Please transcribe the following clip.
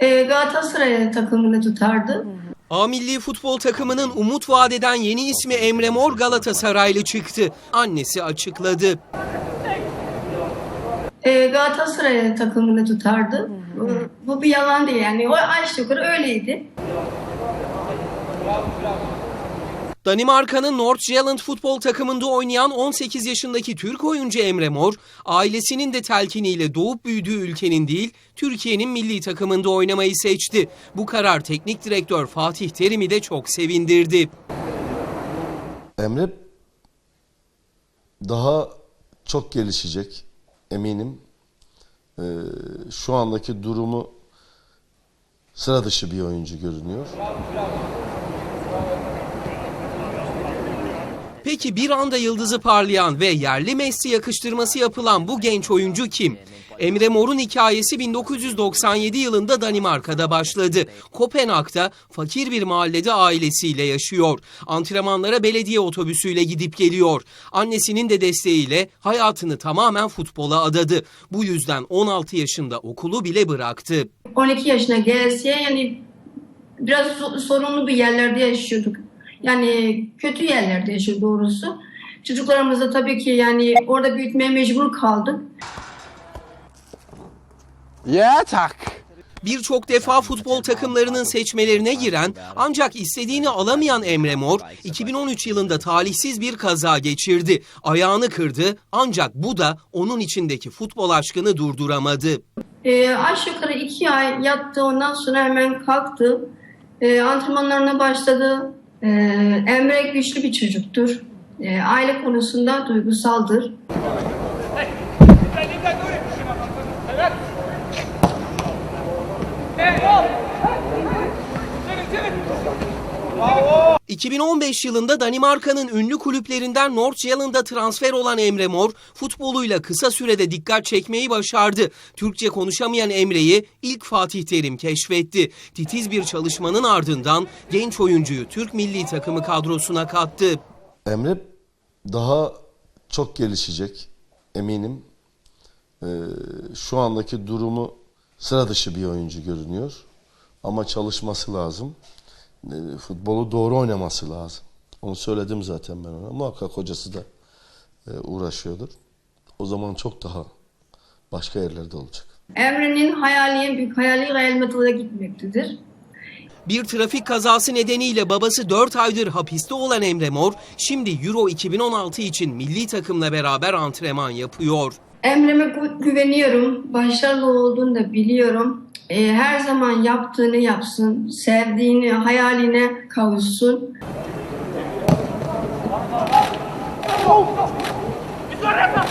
Galatasaray takımını tutardı. A milli futbol takımının umut vadeden yeni ismi Emre Mor Galatasaraylı çıktı. Annesi açıkladı. E, Galatasaray takımını tutardı. Bu, bu bir yalan değil yani. O aşağı yukarı öyleydi. Danimarka'nın Nordsjælland futbol takımında oynayan 18 yaşındaki Türk oyuncu Emre Mor, ailesinin de telkiniyle doğup büyüdüğü ülkenin değil, Türkiye'nin milli takımında oynamayı seçti. Bu karar teknik direktör Fatih Terim'i de çok sevindirdi. Emre daha çok gelişecek eminim. Ee, şu andaki durumu sıra dışı bir oyuncu görünüyor. Peki bir anda yıldızı parlayan ve yerli Messi yakıştırması yapılan bu genç oyuncu kim? Emre Mor'un hikayesi 1997 yılında Danimarka'da başladı. Kopenhag'da fakir bir mahallede ailesiyle yaşıyor. Antrenmanlara belediye otobüsüyle gidip geliyor. Annesinin de desteğiyle hayatını tamamen futbola adadı. Bu yüzden 16 yaşında okulu bile bıraktı. 12 yaşına gelse yani biraz so- sorunlu bir yerlerde yaşıyorduk. Yani kötü yerlerde yaşıyorduk doğrusu. Çocuklarımız da tabii ki yani orada büyütmeye mecbur kaldık. Ja, tak. Birçok defa futbol takımlarının seçmelerine giren ancak istediğini alamayan Emre Mor 2013 yılında talihsiz bir kaza geçirdi. Ayağını kırdı ancak bu da onun içindeki futbol aşkını durduramadı. Ee, aşağı yukarı iki ay yattı ondan sonra hemen kalktı. Ee, antrenmanlarına başladı. Ee, Emre güçlü bir çocuktur. Ee, aile konusunda duygusaldır. 2015 yılında Danimarka'nın ünlü kulüplerinden Nordsjælland'a transfer olan Emre Mor, futboluyla kısa sürede dikkat çekmeyi başardı. Türkçe konuşamayan Emre'yi ilk Fatih Terim keşfetti. Titiz bir çalışmanın ardından genç oyuncuyu Türk milli takımı kadrosuna kattı. Emre daha çok gelişecek eminim. Ee, şu andaki durumu sıra dışı bir oyuncu görünüyor. Ama çalışması lazım. Ee, futbolu doğru oynaması lazım. Onu söyledim zaten ben ona. Muhakkak hocası da e, uğraşıyordur. O zaman çok daha başka yerlerde olacak. Emre'nin hayali, en büyük hayali Real Madrid'e gitmektedir. Bir trafik kazası nedeniyle babası 4 aydır hapiste olan Emre Mor, şimdi Euro 2016 için milli takımla beraber antrenman yapıyor. Emre'me gü- güveniyorum. Başarılı olduğunu da biliyorum. Ee, her zaman yaptığını yapsın. Sevdiğini, hayaline kavuşsun. Vitória,